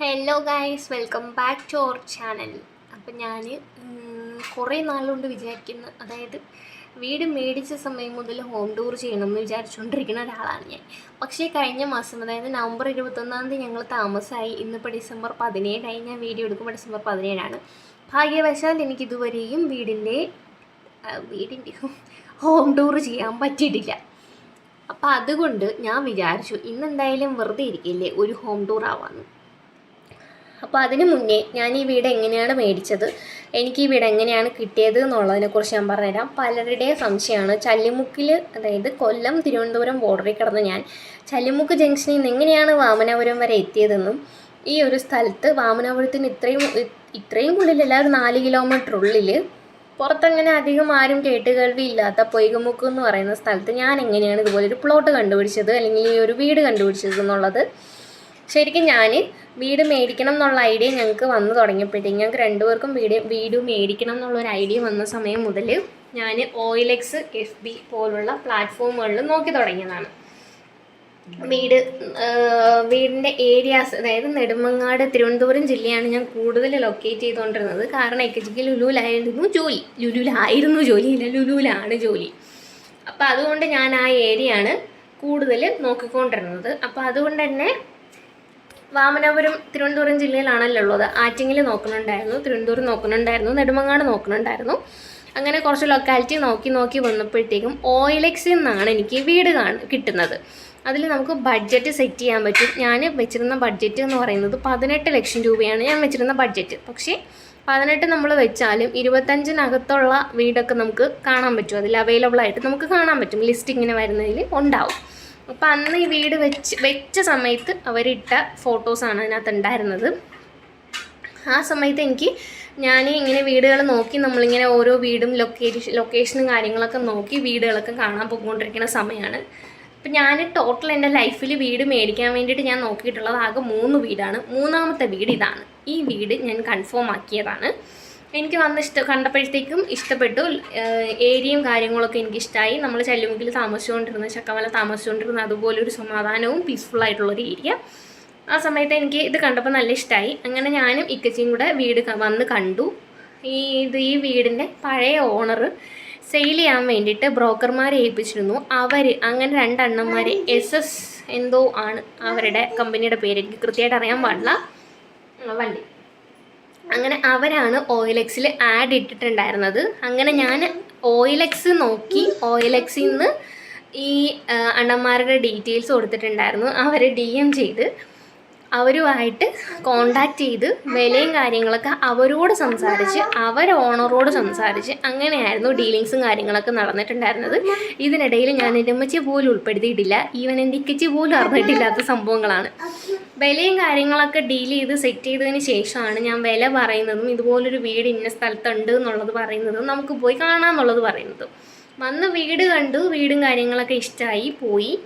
Hello guys welcome back to our channel അപ്പം ഞാൻ കുറേ നാളുകൊണ്ട് വിചാരിക്കുന്ന അതായത് വീട് മേടിച്ച സമയം മുതൽ ഹോം ടൂർ ചെയ്യണമെന്ന് വിചാരിച്ചുകൊണ്ടിരിക്കുന്ന ഒരാളാണ് ഞാൻ. പക്ഷേ കഴിഞ്ഞ മാസം അതായത് നവംബർ ഇരുപത്തൊന്നാം തീയതി ഞങ്ങൾ താമസമായി ഇന്നിപ്പോൾ ഡിസംബർ പതിനേഴായി. ഞാൻ വീഡിയോ എടുക്കുമ്പോൾ ഡിസംബർ പതിനേഴാണ്. ഭാഗ്യവശാൽ എനിക്ക് ഇതുവരെയും വീടിന്റെ വീടിന്റെ ഹോം ടൂർ ചെയ്യാൻ പറ്റിയിട്ടില്ല. അപ്പോൾ അതുകൊണ്ട് ഞാൻ വിചാരിച്ചു ഇന്നെന്തായാലും വെറുതെ ഇരിക്കില്ലേ ഒരു ഹോം ടൂർ ആവാമെന്ന് അപ്പോൾ അതിന് മുന്നേ ഞാൻ ഈ വീട് എങ്ങനെയാണ് മേടിച്ചത്? എനിക്ക് ഈ വീട് എങ്ങനെയാണ് കിട്ടിയത് എന്നുള്ളതിനെക്കുറിച്ച് ഞാൻ പറഞ്ഞുതരാം. പലരുടെയും സംശയമാണ്. ചല്ലിമുക്കിൽ അതായത് കൊല്ലം തിരുവനന്തപുരം ബോർഡറിൽ കിടന്ന് ഞാൻ ചല്ലിമുക്ക് ജംഗ്ഷനിൽ നിന്ന് എങ്ങനെയാണ് വാമനപുരം വരെ എത്തിയതെന്നും ഈ ഒരു സ്ഥലത്ത് വാമനപുരത്തിന് ഇത്രയും ഇത്രയും ഉള്ളിലല്ല ഒരു നാല് കിലോമീറ്റർ ഉള്ളിൽ പുറത്തങ്ങനെ അധികം ആരും കേട്ട് കേൾവി ഇല്ലാത്ത പൊയ്കമുക്ക് എന്ന് പറയുന്ന സ്ഥലത്ത് ഞാൻ എങ്ങനെയാണ് ഇതുപോലെ ഒരു പ്ലോട്ട് കണ്ടുപിടിച്ചത് അല്ലെങ്കിൽ ഈ ഒരു വീട് കണ്ടുപിടിച്ചത് എന്നുള്ളത് ശരിക്കും ഞാൻ വീട് മേടിക്കണം എന്നുള്ള ഐഡിയ ഞങ്ങൾക്ക് വന്നു തുടങ്ങിയപ്പോഴത്തേക്കും. ഞങ്ങൾക്ക് രണ്ടുപേർക്കും വീട് വീട് മേടിക്കണം എന്നുള്ളൊരു ഐഡിയ വന്ന സമയം മുതൽ ഞാൻ ഓയിലെക്സ് എഫ് ബി പോലുള്ള പ്ലാറ്റ്ഫോമുകളിൽ നോക്കി തുടങ്ങിയതാണ്. വീട് വീടിന്റെ ഏരിയാസ് അതായത് നെടുമങ്ങാട് തിരുവനന്തപുരം ജില്ലയാണ് ഞാൻ കൂടുതൽ ലൊക്കേറ്റ് ചെയ്തുകൊണ്ടിരുന്നത് കാരണം എക്കച്ചിക്ക് ലുലുവിലായിരുന്നു ജോലി. ലുലുവിലായിരുന്നു ഇല്ല ലുലുവിലാണ് ജോലി. അപ്പോൾ അതുകൊണ്ട് ഞാൻ ആ ഏരിയയാണ് കൂടുതൽ നോക്കിക്കൊണ്ടിരുന്നത്. അപ്പോൾ അതുകൊണ്ട് തന്നെ വാമനപുരം തിരുവനന്തപുരം ജില്ലയിലാണല്ലോ ഉള്ളത്. ആറ്റിങ്ങിൽ നോക്കുന്നുണ്ടായിരുന്നു തിരുവനന്തപുരം നോക്കുന്നുണ്ടായിരുന്നു നെടുമങ്ങാട് നോക്കുന്നുണ്ടായിരുന്നു. അങ്ങനെ കുറച്ച് ലൊക്കാലിറ്റി നോക്കി നോക്കി വന്നപ്പോഴത്തേക്കും ഓയിലെക്സിൽ നിന്നാണ് എനിക്ക് വീട് കാണ കിട്ടുന്നത്. അതിൽ നമുക്ക് ബഡ്ജറ്റ് സെറ്റ് ചെയ്യാൻ പറ്റും. ഞാൻ വെച്ചിരുന്ന ബഡ്ജറ്റ് എന്ന് പറയുന്നത് പതിനെട്ട് ലക്ഷം രൂപയാണ് ഞാൻ വെച്ചിരുന്ന ബഡ്ജറ്റ് പക്ഷേ പതിനെട്ട് നമ്മൾ വെച്ചാലും ഇരുപത്തഞ്ചിനകത്തുള്ള വീടൊക്കെ നമുക്ക് കാണാൻ പറ്റും. അതിൽ അവൈലബിൾ ആയിട്ട് നമുക്ക് കാണാൻ പറ്റും. ലിസ്റ്റ് ഇങ്ങനെ വരുന്നതിൽ ഉണ്ടാവും. അപ്പം അന്ന് ഈ വീട് വെച്ച് വെച്ച സമയത്ത് അവരിട്ട ഫോട്ടോസാണ് അതിനകത്ത് ഉണ്ടായിരുന്നത്. ആ സമയത്ത് എനിക്ക് ഞാൻ ഇങ്ങനെ വീടുകൾ നോക്കി നമ്മളിങ്ങനെ ഓരോ വീടും ലൊക്കേഷൻ ലൊക്കേഷനും കാര്യങ്ങളൊക്കെ നോക്കി വീടുകളൊക്കെ കാണാൻ പോയിക്കൊണ്ടിരിക്കുന്ന സമയമാണ് അപ്പം ഞാൻ ടോട്ടൽ എന്റെ ലൈഫിൽ വീട് മേടിക്കാൻ വേണ്ടിയിട്ട് ഞാൻ നോക്കിയിട്ടുള്ളത് ആകെ മൂന്ന് വീടാണ്. മൂന്നാമത്തെ വീട് ഇതാണ്. ഈ വീട് ഞാൻ കൺഫേം ആക്കിയതാണ്. എനിക്ക് വന്ന് ഇഷ്ട കണ്ടപ്പോഴത്തേക്കും ഇഷ്ടപ്പെട്ടു. ഏരിയയും കാര്യങ്ങളൊക്കെ എനിക്ക് ഇഷ്ടമായി നമ്മൾ ചല്ലുമുക്കിൽ താമസിച്ചുകൊണ്ടിരുന്ന ചക്കമല താമസിച്ചുകൊണ്ടിരുന്ന അതുപോലെ ഒരു സമാധാനവും പീസ്ഫുൾ ആയിട്ടുള്ളൊരു ഏരിയ. ആ സമയത്ത് എനിക്ക് ഇത് കണ്ടപ്പോൾ നല്ല ഇഷ്ടമായി അങ്ങനെ ഞാനും ഇക്കച്ചിയും കൂടെ വീട് വന്ന് കണ്ടു. ഈ ഇത് ഈ വീടിന്റെ പഴയ ഓണർ സെയിൽ ചെയ്യാൻ വേണ്ടിയിട്ട് ബ്രോക്കർമാരെ ഏൽപ്പിച്ചിരുന്നു. അവർ അങ്ങനെ രണ്ടെണ്ണന്മാർ എസ് എസ് എന്തോ ആണ് അവരുടെ കമ്പനിയുടെ പേര്. എനിക്ക് കൃത്യമായിട്ട് അറിയാൻ പാടില്ല. വണ്ടി. അങ്ങനെ അവരാണ് ഓയിലെക്സിൽ ആഡ് ഇട്ടിട്ടുണ്ടായിരുന്നത്. അങ്ങനെ ഞാൻ ഓയിലെക്സ് നോക്കി ഓയിലെക്സിൽ നിന്ന് ഈ അണ്ണന്മാരുടെ ഡീറ്റെയിൽസ് കൊടുത്തിട്ടുണ്ടായിരുന്നു. അവർ ഡി എം ചെയ്ത് അവരുമായിട്ട് കോണ്ടാക്ട് ചെയ്ത് വിലയും കാര്യങ്ങളൊക്കെ അവരോട് സംസാരിച്ച് അവർ ഓണറോട് സംസാരിച്ച് അങ്ങനെയായിരുന്നു ഡീലിങ്സും കാര്യങ്ങളൊക്കെ നടന്നിട്ടുണ്ടായിരുന്നത്. ഇതിനിടയിൽ ഞാൻ എന്റെ പോലും ഉൾപ്പെടുത്തിയിട്ടില്ല. ഈവൻ എന്റെ ഇക്കച്ചി പോലും അറിഞ്ഞിട്ടില്ലാത്ത സംഭവങ്ങളാണ്. വിലയും കാര്യങ്ങളൊക്കെ ഡീൽ ചെയ്ത് സെറ്റ് ചെയ്തതിന് ശേഷമാണ് ഞാൻ വില പറയുന്നതും ഇതുപോലൊരു വീട് ഇന്ന സ്ഥലത്തുണ്ട് എന്നുള്ളത് പറയുന്നതും നമുക്ക് പോയി കാണാമെന്നുള്ളത് പറയുന്നതും. വന്ന് വീട് കണ്ടു വീടും കാര്യങ്ങളൊക്കെ ഇഷ്ടമായി പോയി.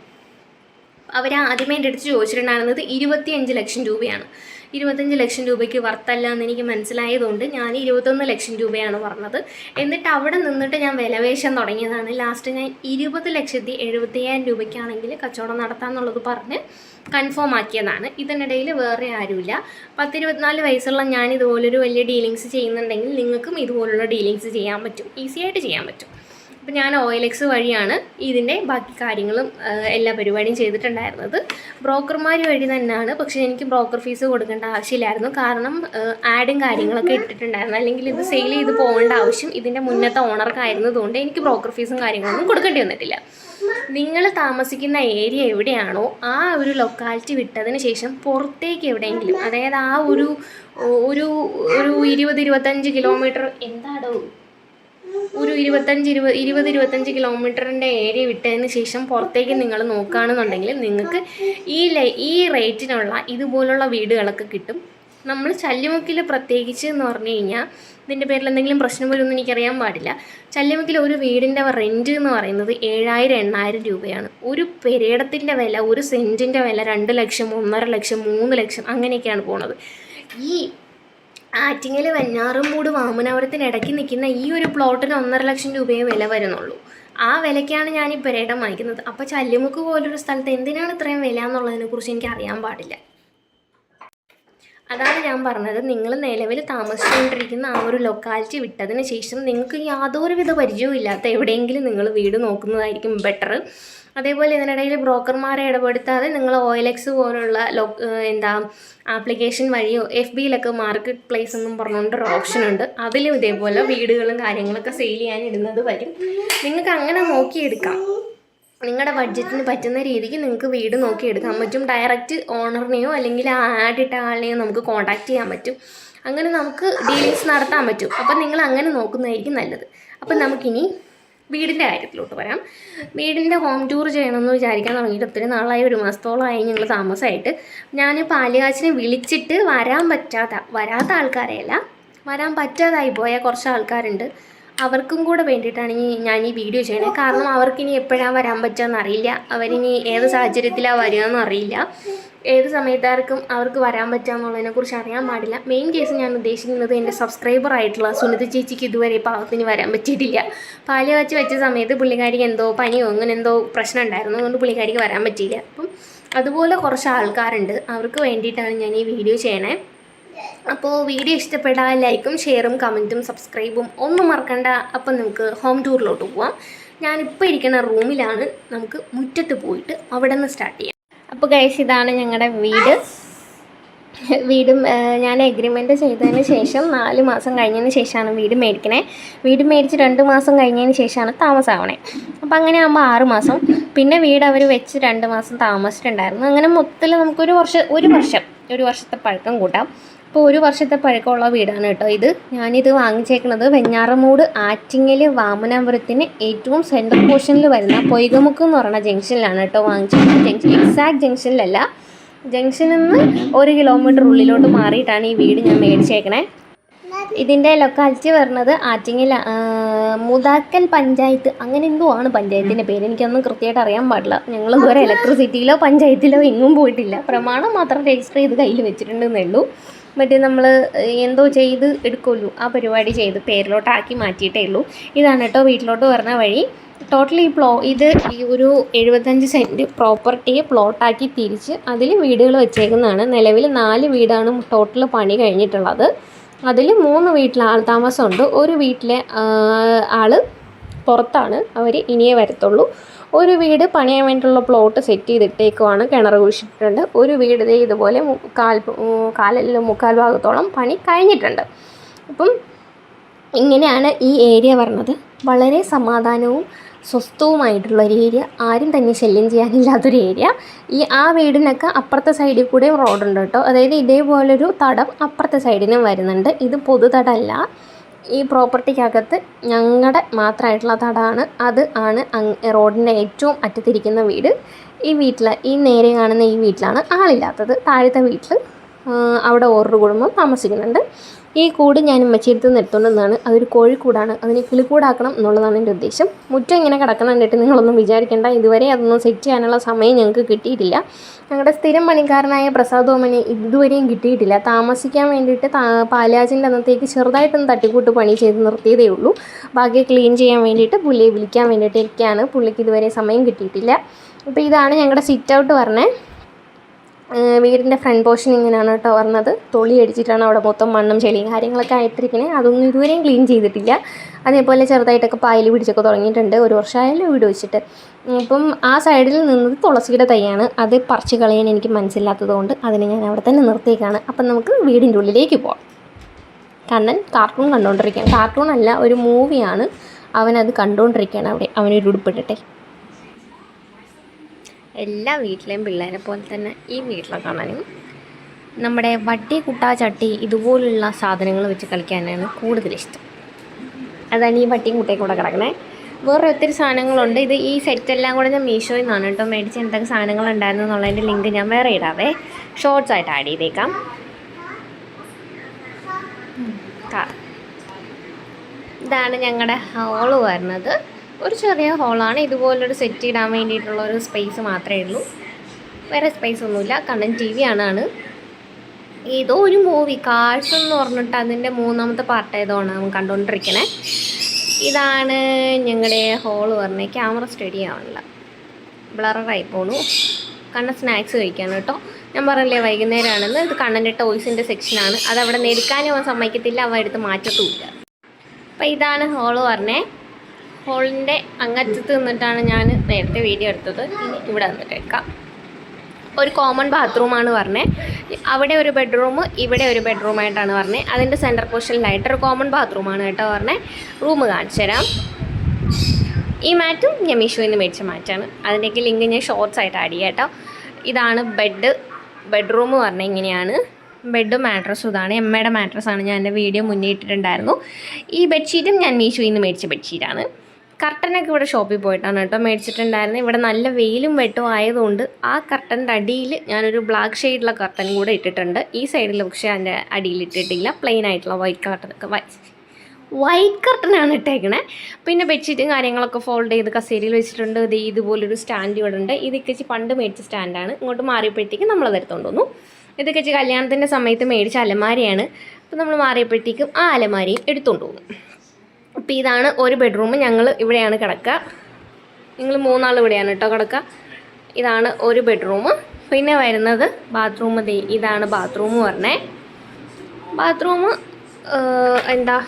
അവർ ആദ്യമേ എന്റെ അടുത്ത് ചോദിച്ചിട്ടുണ്ടായിരുന്നത് ഇരുപത്തിയഞ്ച് ലക്ഷം രൂപയാണ്. ഇരുപത്തഞ്ച് ലക്ഷം രൂപയ്ക്ക് വർത്തല്ല എന്ന് എനിക്ക് മനസ്സിലായതുകൊണ്ട് ഞാൻ ഇരുപത്തൊന്ന് ലക്ഷം രൂപയാണ് പറഞ്ഞത്. എന്നിട്ട് അവിടെ നിന്നിട്ട് ഞാൻ വിലവേശം തുടങ്ങിയതാണ്. ലാസ്റ്റ് ഞാൻ ഇരുപത് ലക്ഷത്തി എഴുപത്തയ്യായിരം രൂപയ്ക്കാണെങ്കിൽ കച്ചവടം നടത്താമെന്നുള്ളത് പറഞ്ഞ് കൺഫേം ആക്കിയതാണ്. ഇതിനിടയിൽ വേറെ ആരുമില്ല. പത്തിരുപത്തിനാല് വയസ്സുള്ള ഞാൻ ഇതുപോലൊരു വലിയ ഡീലിങ്സ് ചെയ്യുന്നുണ്ടെങ്കിൽ നിങ്ങൾക്കും ഇതുപോലുള്ള ഡീലിങ്സ് ചെയ്യാൻ പറ്റും. ഈസിയായിട്ട് ചെയ്യാൻ പറ്റും. അപ്പോൾ ഞാൻ ഒ എൽ എക്സ് വഴിയാണ് ഇതിന്റെ ബാക്കി കാര്യങ്ങളും എല്ലാ പരിപാടിയും ചെയ്തിട്ടുണ്ടായിരുന്നത്. ബ്രോക്കർമാർ വഴി തന്നെയാണ്. പക്ഷേ എനിക്ക് ബ്രോക്കർ ഫീസ് കൊടുക്കേണ്ട ആവശ്യമില്ലായിരുന്നു. കാരണം ആഡും കാര്യങ്ങളൊക്കെ ഇട്ടിട്ടുണ്ടായിരുന്നു. അല്ലെങ്കിൽ ഇത് സെയിൽ ചെയ്ത് പോകേണ്ട ആവശ്യം ഇതിന്റെ മുന്നത്തെ ഓണർക്കായിരുന്നതുകൊണ്ട് എനിക്ക് ബ്രോക്കർ ഫീസും കാര്യങ്ങളൊന്നും കൊടുക്കേണ്ടി വന്നിട്ടില്ല. നിങ്ങൾ താമസിക്കുന്ന ഏരിയ എവിടെയാണോ ആ ഒരു ലൊക്കാലിറ്റി വിട്ടതിന് ശേഷം പുറത്തേക്ക് എവിടെയെങ്കിലും അതായത് ആ ഒരു ഒരു ഒരു ഇരുപത് ഇരുപത്തഞ്ച് കിലോമീറ്റർ എന്താടോ ഒരു ഇരുപത്തഞ്ച് ഇരുപത് ഇരുപത് ഇരുപത്തഞ്ച് കിലോമീറ്ററിന്റെ ഏരിയ വിട്ടതിന് ശേഷം പുറത്തേക്ക് നിങ്ങൾ നോക്കുകയാണെന്നുണ്ടെങ്കിൽ നിങ്ങൾക്ക് ഈ ഈ റേറ്റിനുള്ള ഇതുപോലുള്ള വീടുകളൊക്കെ കിട്ടും. നമ്മൾ ചല്ലിമുക്കിൽ പ്രത്യേകിച്ച് എന്ന് പറഞ്ഞു കഴിഞ്ഞാൽ ഇതിന്റെ പേരിൽ എന്തെങ്കിലും പ്രശ്നം വരുമെന്ന് എനിക്കറിയാൻ പാടില്ല. ചല്ലിമുക്കിൽ ഒരു വീടിന്റെ റെന്റ് എന്ന് പറയുന്നത് ഏഴായിരം എണ്ണായിരം രൂപയാണ്. ഒരു പെരേടത്തിന്റെ വില ഒരു സെന്റിന്റെ വില രണ്ട് ലക്ഷം ഒന്നര ലക്ഷം മൂന്ന് ലക്ഷം അങ്ങനെയൊക്കെയാണ് പോണത്. ഈ ആറ്റിങ്ങൽ വെഞ്ഞാറുമൂട് വാമനപുരത്തിന് ഇടയ്ക്ക് നിൽക്കുന്ന ഈ ഒരു പ്ലോട്ടിന് ഒന്നര ലക്ഷം രൂപയെ വില വരുന്നുള്ളൂ. ആ വിലയ്ക്കാണ് ഞാൻ ഈ പെരേടം വാങ്ങിക്കുന്നത്. അപ്പോൾ ചല്ലിമുക്ക് പോലൊരു സ്ഥലത്ത് എന്തിനാണ് ഇത്രയും വില എന്നുള്ളതിനെക്കുറിച്ച് എനിക്ക് അറിയാൻ പാടില്ല. അതാണ് ഞാൻ പറഞ്ഞത്. നിങ്ങൾ നിലവിൽ താമസിച്ചുകൊണ്ടിരിക്കുന്ന ആ ഒരു ലൊക്കാലിറ്റി വിട്ടതിന് ശേഷം നിങ്ങൾക്ക് യാതൊരുവിധ പരിചയവും ഇല്ലാത്ത എവിടെയെങ്കിലും നിങ്ങൾ വീട് നോക്കുന്നതായിരിക്കും ബെറ്റർ അതേപോലെ ഇതിനിടയിൽ ബ്രോക്കർമാരെ ഇടപെടുത്താതെ നിങ്ങൾ എക്സ് പോലുള്ള ലോ എന്താ ആപ്ലിക്കേഷൻ വഴിയോ എഫ് ബിയിലൊക്കെ മാർക്കറ്റ് പ്ലേസ് എന്നും പറഞ്ഞുകൊണ്ടൊരു ഓപ്ഷൻ ഉണ്ട്. അതിലും ഇതേപോലെ വീടുകളും കാര്യങ്ങളൊക്കെ സെയിൽ ചെയ്യാൻ ഇടുന്നത് വരും. നിങ്ങൾക്ക് അങ്ങനെ നോക്കിയെടുക്കാം. നിങ്ങളുടെ ബഡ്ജറ്റിന് പറ്റുന്ന രീതിക്ക് നിങ്ങൾക്ക് വീട് നോക്കി എടുക്കാൻ പറ്റും ഡയറക്റ്റ് ഓണറിനെയോ അല്ലെങ്കിൽ ആ ആഡ് ഇട്ട ആളിനെയോ നമുക്ക് കോൺടാക്ട് ചെയ്യാൻ പറ്റും. അങ്ങനെ നമുക്ക് ഡീലിങ്സ് നടത്താൻ പറ്റും. അപ്പം നിങ്ങൾ അങ്ങനെ നോക്കുന്നതായിരിക്കും നല്ലത്. അപ്പം നമുക്കിനി വീടിന്റെ കാര്യത്തിലോട്ട് വരാം. വീടിന്റെ ഹോം ടൂർ ചെയ്യണമെന്ന് വിചാരിക്കാൻ തുടങ്ങിയിട്ട് ഒത്തിരി നാളായി ഒരു മാസത്തോളമായി ഞങ്ങൾ താമസമായിട്ട്. ഞാൻ പാലുകാച്ചിനെ വിളിച്ചിട്ട് വരാൻ പറ്റാത്ത വരാത്ത ആൾക്കാരെയല്ല വരാൻ പറ്റാതായി പോയ കുറച്ച് ആൾക്കാരുണ്ട്. അവർക്കും കൂടെ വേണ്ടിയിട്ടാണ് ഈ ഞാൻ ഈ വീഡിയോ ചെയ്യണത് കാരണം അവർക്കിനി എപ്പോഴാണ് വരാൻ പറ്റുക അറിയില്ല. അവരിനി ഏത് സാഹചര്യത്തിലാണ് വരിക അറിയില്ല ഏത് സമയത്താർക്കും അവർക്ക് വരാൻ പറ്റുക എന്നുള്ളതിനെക്കുറിച്ച് അറിയാൻ പാടില്ല. മെയിൻ കേസ് ഞാൻ ഉദ്ദേശിക്കുന്നത് എന്റെ സബ്സ്ക്രൈബർ ആയിട്ടുള്ള സുനിത ചേച്ചിക്ക് ഇതുവരെ പാവത്തിന് വരാൻ പറ്റിയിട്ടില്ല. പാൽ വച്ച് വെച്ച സമയത്ത് പുള്ളിക്കാരിക്ക് എന്തോ പനിയോ അങ്ങനെ എന്തോ പ്രശ്നം ഉണ്ടായിരുന്നു. അതുകൊണ്ട് പുള്ളിക്കാരിക്ക് വരാൻ പറ്റിയില്ല. അപ്പം അതുപോലെ കുറച്ച് ആൾക്കാരുണ്ട്. അവർക്ക് വേണ്ടിയിട്ടാണ് ഞാൻ ഈ വീഡിയോ ചെയ്യണേ. അപ്പോൾ വീഡിയോ ഇഷ്ടപ്പെട്ടാൽ ലൈക്കും ഷെയറും കമന്റും സബ്സ്ക്രൈബും ഒന്നും മറക്കണ്ട. അപ്പം നമുക്ക് ഹോം ടൂറിലോട്ട് പോവാം. ഞാനിപ്പോൾ ഇരിക്കുന്ന റൂമിലാണ് നമുക്ക് മുറ്റത്ത് പോയിട്ട് അവിടെ നിന്ന് സ്റ്റാർട്ട് ചെയ്യാം. അപ്പോൾ ഗൈസ് ഇതാണ് ഞങ്ങളുടെ വീട്. വീടും ഞാൻ എഗ്രിമെന്റ് ചെയ്തതിന് ശേഷം നാല് മാസം കഴിഞ്ഞതിന് ശേഷമാണ് വീട് മേടിക്കണേ. വീട് മേടിച്ച് രണ്ട് മാസം കഴിഞ്ഞതിന് ശേഷമാണ് താമസമാവണേ അപ്പോൾ അങ്ങനെ ആകുമ്പോൾ ആറ് മാസം. പിന്നെ വീട് അവർ വെച്ച് രണ്ട് മാസം താമസിച്ചിട്ടുണ്ടായിരുന്നു. അങ്ങനെ മൊത്തത്തിൽ നമുക്കൊരു വർഷം ഒരു വർഷം ഒരു വർഷത്തെ പഴക്കം കൂട്ടാം. അപ്പോൾ ഒരു വർഷത്തെ പഴക്കമുള്ള വീടാണ് കേട്ടോ ഇത്. ഞാനിത് വാങ്ങിച്ചേക്കുന്നത് വെഞ്ഞാറമൂട് ആറ്റിങ്ങൽ വാമനാപുരത്തിന് ഏറ്റവും സെൻട്രൽ പോർഷനിൽ വരുന്ന പൊയ്കമുക്ക് എന്ന് പറയുന്ന ജംഗ്ഷനിലാണ് കേട്ടോ വാങ്ങിച്ചേക്കുന്നത്. ജംഗ്ഷൻ എക്സാക്ട് ജംഗ്ഷനിലല്ല ജംഗ്ഷനിൽ നിന്ന് ഒരു കിലോമീറ്റർ ഉള്ളിലോട്ട് മാറിയിട്ടാണ് ഈ വീട് ഞാൻ മേടിച്ചേക്കണേ. ഇതിന്റെ ലൊക്കാലിറ്റി വരുന്നത് ആറ്റിങ്ങല മുതാക്കൽ പഞ്ചായത്ത്. അങ്ങനെ എന്തോ ആണ് പഞ്ചായത്തിന്റെ പേര്. എനിക്കൊന്നും കൃത്യമായിട്ട് അറിയാൻ പാടില്ല. ഞങ്ങൾ ഇതുവരെ ഇലക്ട്രിസിറ്റിയിലോ പഞ്ചായത്തിലോ എങ്ങും പോയിട്ടില്ല. പ്രമാണം മാത്രം രജിസ്റ്റർ ചെയ്ത് കയ്യിൽ വെച്ചിട്ടുണ്ടെന്നേ ഉള്ളൂ. മറ്റേ നമ്മൾ എന്തോ ചെയ്ത് എടുക്കുമല്ലോ ആ പരിപാടി ചെയ്ത് പേരിലോട്ടാക്കി മാറ്റിയിട്ടേ ഉള്ളൂ. ഇതാണ് കേട്ടോ വീട്ടിലോട്ട് വരുന്ന വഴി. ടോട്ടലി പ്ലോ ഇത് ഈ ഒരു എഴുപത്തഞ്ച് സെന്റ് പ്രോപ്പർട്ടിയെ പ്ലോട്ടാക്കി തിരിച്ച് അതിൽ വീടുകൾ വെച്ചേക്കുന്നതാണ്. നിലവിൽ നാല് വീടാണ് ടോട്ടൽ പണി കഴിഞ്ഞിട്ടുള്ളത്. അതിൽ മൂന്ന് വീട്ടിൽ ആൾ താമസമുണ്ട്. ഒരു വീട്ടിലെ ആൾ പുറത്താണ്. അവർ ഇനിയേ വരത്തുള്ളൂ. ഒരു വീട് പണിയാൻ വേണ്ടിയിട്ടുള്ള പ്ലോട്ട് സെറ്റ് ചെയ്തിട്ടേക്കുവാണ് കിണർ കുഴിച്ചിട്ടുണ്ട് ഒരു വീട് ഇതുപോലെ കാൽ കാലിൽ മുക്കാൽ ഭാഗത്തോളം പണി കഴിഞ്ഞിട്ടുണ്ട്. അപ്പം ഇങ്ങനെയാണ് ഈ ഏരിയ പറഞ്ഞത് വളരെ സമാധാനവും സ്വസ്ഥവുമായിട്ടുള്ള ഒരു ഏരിയ ആരും തന്നെ ശല്യം ചെയ്യാനില്ലാത്തൊരു ഏരിയ ഈ ആ വീടിനൊക്കെ അപ്പുറത്തെ സൈഡിൽ കൂടെയും റോഡുണ്ട് കേട്ടോ. അതായത് ഇതേപോലൊരു തടം അപ്പുറത്തെ സൈഡിനും വരുന്നുണ്ട്. ഇത് പൊതുതടമല്ല ഈ പ്രോപ്പർട്ടിക്കകത്ത് ഞങ്ങളുടെ മാത്രമായിട്ടുള്ള തടാണ്. അത് ആണ് റോഡിന്റെ ഏറ്റവും അറ്റത്തിരിക്കുന്ന വീട്. ഈ വീട്ടിൽ ഈ നേരെ കാണുന്ന ഈ വീട്ടിലാണ് ആളില്ലാത്തത്. താഴത്തെ വീട്ടിൽ അവിടെ ഓരോ കുടുംബം താമസിക്കുന്നുണ്ട്. ഈ കൂട് ഞാൻ ഉമ്മച്ചിയെടുത്ത് നിർത്തുന്നതാണ് അതൊരു കോഴിക്കൂടാണ്. അതിനെ കിളിക്കൂടാക്കണം എന്നുള്ളതാണ് എന്റെ ഉദ്ദേശം. മുറ്റം ഇങ്ങനെ കിടക്കണം നിങ്ങളൊന്നും വിചാരിക്കേണ്ട. ഇതുവരെ അതൊന്നും സെറ്റ് ചെയ്യാനുള്ള സമയം ഞങ്ങൾക്ക് കിട്ടിയിട്ടില്ല. ഞങ്ങളുടെ സ്ഥിരം പണിക്കാരനായ പ്രസാദ് ഓമനെ ഇതുവരെയും കിട്ടിയിട്ടില്ല. താമസിക്കാൻ വേണ്ടിയിട്ട് പാലാജിന്റെ അന്നത്തേക്ക് ചെറുതായിട്ടൊന്ന് തട്ടിക്കൂട്ട് പണി ചെയ്ത് നിർത്തിയതേ ഉള്ളൂ. ബാക്കി ക്ലീൻ ചെയ്യാൻ വേണ്ടിയിട്ട് പുള്ളിയെ വിളിക്കാൻ വേണ്ടിയിട്ടൊക്കെയാണ് പുള്ളിക്ക് ഇതുവരെ സമയം കിട്ടിയിട്ടില്ല. അപ്പോൾ ഇതാണ് ഞങ്ങളുടെ സിറ്റ് ഔട്ട് പറഞ്ഞേ ഏഹ് വീടിന്റെ ഫ്രണ്ട് പോർഷൻ ഇങ്ങനെയാണ് കേട്ടോ പറഞ്ഞത് തൊളി അടിച്ചിട്ടാണ് അവിടെ മൊത്തം മണ്ണും ചെളിയും കാര്യങ്ങളൊക്കെ ആയിട്ടിരിക്കുന്നത് അതൊന്നും ഇതുവരെയും ക്ലീൻ ചെയ്തിട്ടില്ല. അതേപോലെ ചെറുതായിട്ടൊക്കെ പായൽ പിടിച്ചൊക്കെ തുടങ്ങിയിട്ടുണ്ട്. ഒരു വർഷമായാലും വീട് വെച്ചിട്ട്. അപ്പം ആ സൈഡിൽ നിന്നത് തുളസിയുടെ തൈയാണ്. അത് പറിച്ച് കളയാൻ എനിക്ക് മനസ്സില്ലാത്തത് കൊണ്ട് അതിനെ ഞാൻ അവിടെ തന്നെ നിർത്തിയേക്കാണ്. അപ്പം നമുക്ക് വീടിന്റെ ഉള്ളിലേക്ക് പോകാം കണ്ണൻ കാർട്ടൂൺ കണ്ടുകൊണ്ടിരിക്കുകയാണ് കാർട്ടൂൺ അല്ല ഒരു മൂവിയാണ് അവനത് കണ്ടുകൊണ്ടിരിക്കുകയാണ് അവിടെ. അവനൊരു ഉടുപ്പിട്ടിട്ടെ എല്ലാ വീട്ടിലെയും പിള്ളേരെ പോലെ തന്നെ ഈ വീട്ടിലെ കാണാനും നമ്മുടെ വട്ടി കുട്ടാ ചട്ടി ഇതുപോലുള്ള സാധനങ്ങൾ വെച്ച് കളിക്കാനാണ് കൂടുതൽ ഇഷ്ടം. അതാണ് ഈ വട്ടിയും കുട്ടയും കൂടെ കിടക്കണേ. വേറെ ഒത്തിരി സാധനങ്ങളുണ്ട്. ഇത് ഈ സെറ്റെല്ലാം കൂടെ ഞാൻ മീഷോയിൽ നിന്നാണ് കേട്ടോ മേടിച്ച് എന്തൊക്കെ സാധനങ്ങൾ ഉണ്ടായിരുന്നു എന്നുള്ളതിന്റെ ലിങ്ക് ഞാൻ വേറെ ഇടാവേ. ഷോർട്സ് ആയിട്ട് ആഡ് ചെയ്തേക്കാം. ഇതാണ് ഞങ്ങളുടെ ഹോൾ വരുന്നത്. ഒരു ചെറിയ ഹോളാണ്. ഇതുപോലൊരു സെറ്റ് ഇടാൻ വേണ്ടിയിട്ടുള്ള ഒരു സ്പേസ് മാത്രമേ ഉള്ളൂ. വേറെ സ്പേസ് ഒന്നുമില്ല. കണ്ണൻ ടി വി ആണ് ഏതോ ഒരു മൂവി കാഴ്ച എന്ന് പറഞ്ഞിട്ട് അതിന്റെ മൂന്നാമത്തെ പാർട്ട് ഏതോ ആണ് അവൻ കണ്ടുകൊണ്ടിരിക്കണേ ഇതാണ് ഞങ്ങളുടെ ഹോൾ പറഞ്ഞത് ക്യാമറ സ്റ്റഡി ആവണില്ല ബ്ലറായി പോണു. കണ്ണൻ സ്നാക്സ് കഴിക്കാണ് കേട്ടോ. ഞാൻ പറഞ്ഞില്ലേ വൈകുന്നേരമാണെന്ന് ഇത് കണ്ണന്റെ ടോയ്സിന്റെ സെക്ഷനാണ് അതവിടെ എടുക്കാനും അവൻ സമ്മതിക്കത്തില്ല. അവൻ എടുത്ത് മാറ്റത്തുമില്ല. അപ്പം ഇതാണ് ഹോൾ പറഞ്ഞേ. ഹോളിന്റെ അങ്ങറ്റത്ത് നിന്നിട്ടാണ് ഞാൻ നേരത്തെ വീഡിയോ എടുത്തത്. ഇനി ഇവിടെ എടുക്കാം. ഒരു കോമൺ ബാത്റൂമാണ് പറഞ്ഞത് അവിടെ ഒരു ബെഡ്റൂം ഇവിടെ ഒരു ബെഡ്റൂമായിട്ടാണ് പറഞ്ഞത് അതിന്റെ സെന്റർ പൊസിഷനിലായിട്ട് ഒരു കോമൺ ബാത്റൂമാണ് കേട്ടോ പറഞ്ഞത് റൂം കാണിച്ചു തരാം. ഈ മാറ്റും ഞാൻ മീഷോയിൽ നിന്ന് മേടിച്ച മാറ്റാണ്. അതിന്റെയൊക്കെ ലിങ്ക് ഞാൻ ഷോർട്സ് ആയിട്ട് ആഡ് ചെയ്യാം കേട്ടോ. ഇതാണ് ബെഡ് ബെഡ്റൂം പറഞ്ഞാൽ ഇങ്ങനെയാണ്. ബെഡും മാട്രസും ഇതാണ്. എമ്മയുടെ മാട്രസ്സാണ് ഞാൻ എന്റെ വീഡിയോ മുന്നേ ഇട്ടിട്ടുണ്ടായിരുന്നു. ഈ ബെഡ്ഷീറ്റും ഞാൻ മീഷോയിൽ നിന്ന് മേടിച്ച ബെഡ്ഷീറ്റാണ് കർട്ടനൊക്കെ ഇവിടെ ഷോപ്പിൽ പോയിട്ടാണ് കേട്ടോ മേടിച്ചിട്ടുണ്ടായിരുന്നത് ഇവിടെ നല്ല വെയിലും വെട്ടവും ആയതുകൊണ്ട് ആ കർട്ടന്റെ അടിയിൽ ഞാനൊരു ബ്ലാക്ക് ഷെയ്ഡുള്ള കർട്ടൻ കൂടെ ഇട്ടിട്ടുണ്ട്. ഈ സൈഡിൽ പക്ഷേ അതിന്റെ അടിയിൽ ഇട്ടിട്ടില്ല. പ്ലെയിൻ ആയിട്ടുള്ള വൈറ്റ് കർട്ടനൊക്കെ വൈറ്റ് കർട്ടനാണ് ഇട്ടേക്കണേ. പിന്നെ ബെഡ്ഷീറ്റും കാര്യങ്ങളൊക്കെ ഫോൾഡ് ചെയ്ത് കസേരയിൽ വെച്ചിട്ടുണ്ട്. ഇത് ഇതുപോലൊരു സ്റ്റാൻഡ് ഇവിടെ ഉണ്ട്. ഇതൊക്കെ പണ്ട് മേടിച്ച സ്റ്റാൻഡാണ് ഇങ്ങോട്ട് മാറിയപ്പോഴത്തേക്കും നമ്മളത് എടുത്തുകൊണ്ട് വന്നു. ഇതൊക്കെ കല്യാണത്തിന്റെ സമയത്ത് മേടിച്ച അലമാരയാണ്. അപ്പോൾ നമ്മൾ മാറിയപ്പോഴത്തേക്കും ആ അലമാരയും എടുത്തുകൊണ്ട് പോകുന്നു അപ്പോൾ ഇതാണ് ഒരു ബെഡ്റൂം. ഞങ്ങൾ ഇവിടെയാണ് കിടക്കുക. നിങ്ങൾ മൂന്നാൾ ഇവിടെയാണ് കേട്ടോ കിടക്കുക. ഇതാണ് ഒരു ബെഡ്റൂം. പിന്നെ വരുന്നത് ബാത്റൂം. ഇതാണ് ബാത്റൂം പറഞ്ഞേ. ബാത്റൂം എന്താ